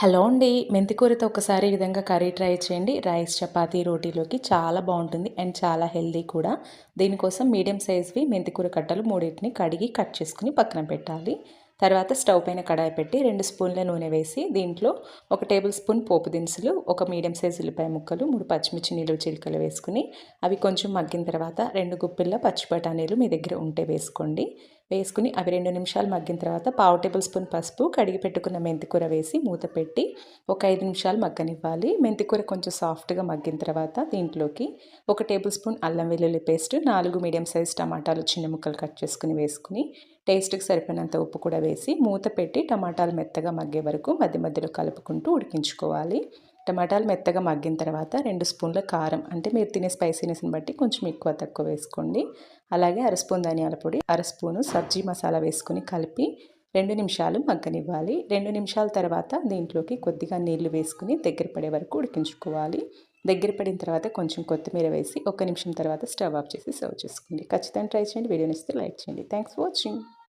Hello అండి. మెంతికూరతో ఒకసారి ఈ విధంగా కర్రీ ట్రై చేయండి. రైస్ చపాతీ రోటీలోకి చాలా బాగుంటుంది అండ్ చాలా హెల్దీ కూడా. దీనికోసం మీడియం సైజ్వి మెంతికూర కట్టలు మూడింటిని కడిగి కట్ చేసుకుని పక్కన పెట్టాలి. తర్వాత స్టవ్ పైన కడాయి పెట్టి రెండు స్పూన్ల నూనె వేసి దీంట్లో ఒక టేబుల్ స్పూన్ పోపు దినుసులు ఒక మీడియం సైజ్ ఉల్లిపాయ ముక్కలు మూడు పచ్చిమిర్చి నీళ్ళు చిలుకలు వేసుకుని అవి కొంచెం మగ్గిన తర్వాత రెండు గుప్పిళ్ళ పచ్చి బఠానీలు మీ దగ్గర ఉంటే వేసుకోండి. వేసుకుని అవి రెండు నిమిషాలు మగ్గిన తర్వాత పావు టేబుల్ స్పూన్ పసుపు కడిగి పెట్టుకున్న మెంతికూర వేసి మూత పెట్టి ఒక ఐదు నిమిషాలు మగ్గనివ్వాలి. మెంతికూర కొంచెం సాఫ్ట్గా మగ్గిన తర్వాత దీంట్లోకి ఒక టేబుల్ స్పూన్ అల్లం వెల్లుల్లి పేస్ట్ నాలుగు మీడియం సైజ్ టమాటాలు చిన్న ముక్కలు కట్ చేసుకుని వేసుకుని టేస్ట్కి సరిపోయినంత ఉప్పు కూడా వేసి మూత పెట్టి టమాటాలు మెత్తగా మగ్గే వరకు మధ్య మధ్యలో కలుపుకుంటూ ఉడికించుకోవాలి. టమాటాలు మెత్తగా మగ్గిన తర్వాత రెండు స్పూన్ల కారం అంటే మీరు తినే స్పైసీనెస్ని బట్టి కొంచెం ఎక్కువ తక్కువ వేసుకోండి. అలాగే అర స్పూన్ ధనియాల పొడి అర స్పూను సబ్జీ మసాలా వేసుకుని కలిపి రెండు నిమిషాలు మగ్గనివ్వాలి. రెండు నిమిషాల తర్వాత దీంట్లోకి కొద్దిగా నీళ్ళు వేసుకుని దగ్గర పడే వరకు ఉడికించుకోవాలి. దగ్గర పడిన తర్వాత కొంచెం కొత్తిమీర వేసి ఒక నిమిషం తర్వాత స్టవ్ ఆఫ్ చేసి సర్వ్ చేసుకోండి. ఖచ్చితంగా ట్రై చేయండి. వీడియో ఇస్తే లైక్ చేయండి. Thanks for watching.